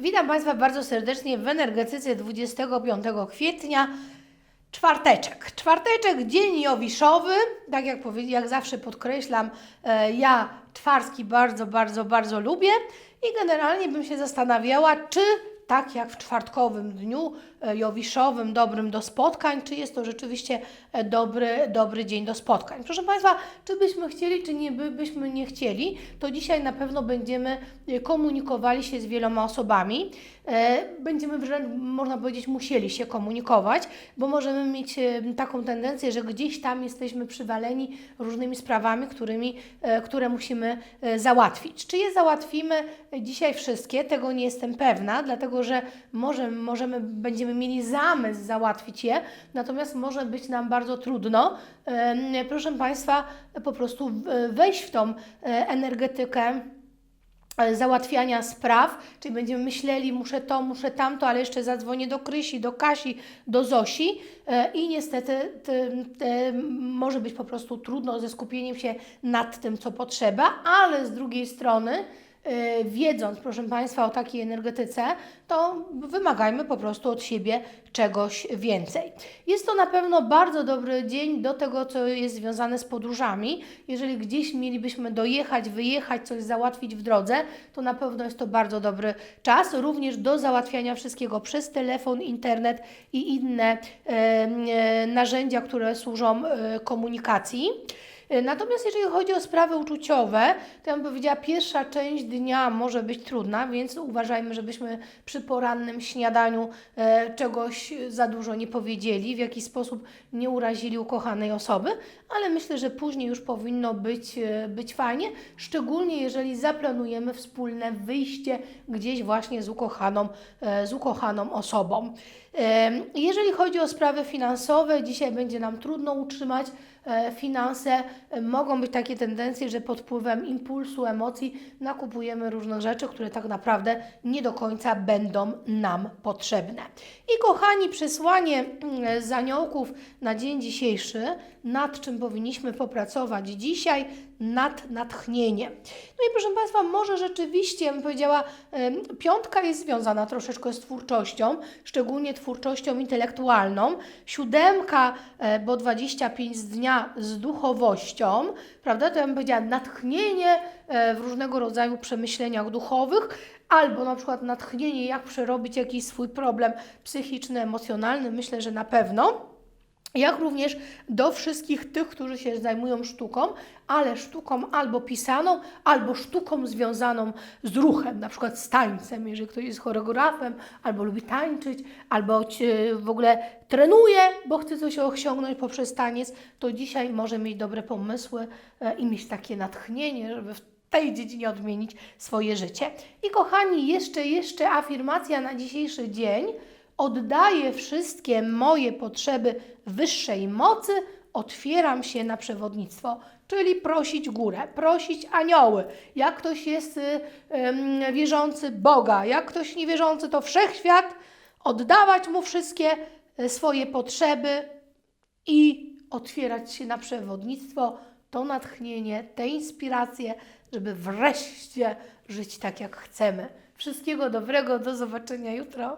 Witam Państwa bardzo serdecznie w energetyce 25 kwietnia. Czwarteczek. Czwarteczek, dzień jowiszowy. Tak jak, powie- jak zawsze podkreślam, e, ja czwarski bardzo, bardzo, bardzo lubię i generalnie bym się zastanawiała, czy tak jak w czwartkowym dniu e, jowiszowym, dobrym do spotkań, czy jest to rzeczywiście e, dobry, dobry dzień do spotkań. Proszę Państwa, czy byśmy chcieli, czy nie by, byśmy nie chcieli, to dzisiaj na pewno będziemy e, komunikowali się z wieloma osobami. Będziemy wręcz, można powiedzieć, musieli się komunikować, bo możemy mieć taką tendencję, że gdzieś tam jesteśmy przywaleni różnymi sprawami, którymi, które musimy załatwić. Czy je załatwimy dzisiaj wszystkie? Tego nie jestem pewna, dlatego że może, możemy, będziemy mieli zamysł załatwić je, natomiast może być nam bardzo trudno, proszę Państwa, po prostu wejść w tą e, energetykę e, załatwiania spraw, czyli będziemy myśleli, muszę to, muszę tamto, ale jeszcze zadzwonię do Krysi, do Kasi, do Zosi. E, i niestety te, te, może być po prostu trudno ze skupieniem się nad tym, co potrzeba, ale z drugiej strony wiedząc, proszę Państwa, o takiej energetyce, to wymagajmy po prostu od siebie czegoś więcej. Jest to na pewno bardzo dobry dzień do tego, co jest związane z podróżami. Jeżeli gdzieś mielibyśmy dojechać, wyjechać, coś załatwić w drodze, to na pewno jest to bardzo dobry czas, również do załatwiania wszystkiego przez telefon, internet i inne e, e, narzędzia, które służą e, komunikacji. E, Natomiast jeżeli chodzi o sprawy uczuciowe, to ja bym powiedziała, pierwsza część dnia może być trudna, więc uważajmy, żebyśmy przy porannym śniadaniu e, czegoś za dużo nie powiedzieli, w jakiś sposób nie urazili ukochanej osoby, ale myślę, że później już powinno być, e, być fajnie, szczególnie jeżeli zaplanujemy wspólne wyjście gdzieś właśnie z ukochaną, z ukochaną osobą. Jeżeli chodzi o sprawy finansowe, dzisiaj będzie nam trudno utrzymać finanse. E, Mogą być takie tendencje, że pod wpływem impulsu, emocji nakupujemy różne rzeczy, które tak naprawdę nie do końca będą nam potrzebne. I kochani, przesłanie mm, z aniołków na dzień dzisiejszy, nad czym powinniśmy popracować dzisiaj, nad natchnieniem. No i proszę Państwa, może rzeczywiście, bym powiedziała, piątka jest związana troszeczkę z twórczością, szczególnie twórczością intelektualną. Siódemka, e, bo 25 z dnia z duchowością, prawda? To ja bym powiedziała natchnienie e, w różnego rodzaju przemyśleniach duchowych, albo na przykład natchnienie, jak przerobić jakiś swój problem psychiczny, emocjonalny, myślę, że na pewno jak również do wszystkich tych, którzy się zajmują sztuką, ale sztuką albo pisaną, albo sztuką związaną z ruchem, na przykład z tańcem, jeżeli ktoś jest choreografem, albo lubi tańczyć, albo ci- w ogóle trenuje, bo chce coś osiągnąć poprzez taniec, to dzisiaj może mieć dobre pomysły e, i mieć takie natchnienie, żeby w tej dziedzinie odmienić swoje życie. I kochani, jeszcze, jeszcze afirmacja na dzisiejszy dzień. Oddaję wszystkie moje potrzeby wyższej mocy, otwieram się na przewodnictwo, czyli prosić górę, prosić anioły. Jak ktoś jest y, wierzący Boga, jak ktoś niewierzący, to wszechświat, oddawać mu wszystkie y, swoje potrzeby i otwierać się na przewodnictwo, to natchnienie, te inspiracje, żeby wreszcie żyć tak, jak chcemy. Wszystkiego dobrego, do zobaczenia jutro.